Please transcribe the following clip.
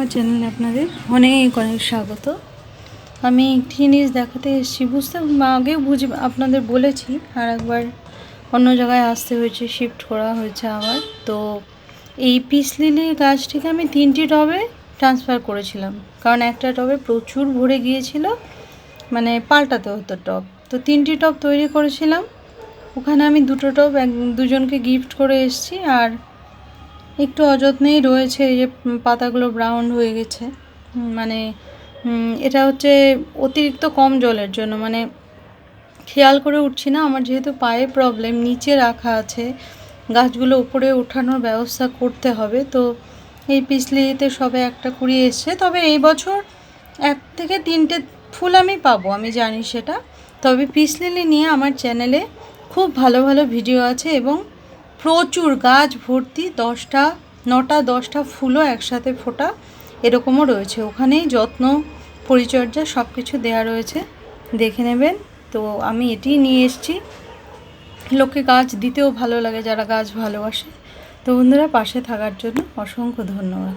আমার চ্যানেলে আপনাদের অনেক অনেক স্বাগত। আমি একটি জিনিস দেখাতে এসেছি, বুঝতে আগেও বুঝে, আপনাদের বলেছি, আর একবার অন্য জায়গায় আসতে হয়েছে শিফট করা হয়েছে আবার। তো এই পিস লিলি গাছটিকে আমি তিনটি টবে ট্রান্সফার করেছিলাম, কারণ একটা টবে প্রচুর ভরে গিয়েছিল মানে পাল্টাতে হতো টব। তো তিনটি টব তৈরি করেছিলাম, ওখানে আমি দুটো টব এক, দুজনকে গিফট করে এসেছি, আর একটু অযত্নেই রয়েছে, এই যে পাতাগুলো ব্রাউন হয়ে গেছে। মানে এটা হচ্ছে অতিরিক্ত কম জলের জন্য। মানে খেয়াল করে উঠছি না, আমার যেহেতু পায়ে প্রবলেম নিচে রাখা আছে, গাছগুলো উপরে ওঠানোর ব্যবস্থা করতে হবে। তো, এই পিছলিতে সবে একটা কুড়ি এসছে, তবে এই বছর এক থেকে তিনটে ফুল আমি পাবো, আমি জানি সেটা। তবে পিস লিলি নিয়ে আমার চ্যানেলে খুব ভালো ভালো ভিডিও আছে এবং প্রচুর গাছ ভর্তি, দশটা, নটা, দশটা ফুলও একসাথে ফোটা, এরকমও রয়েছে। ওখানেই যত্ন, পরিচর্যা সব কিছু দেওয়া রয়েছে। দেখে নেবেন। তো আমি এটি নিয়ে এসেছি। লোককে গাছ দিতেও ভালো লাগে, যারা গাছ ভালোবাসে। তো বন্ধুরা, পাশে থাকার জন্য অসংখ্য ধন্যবাদ।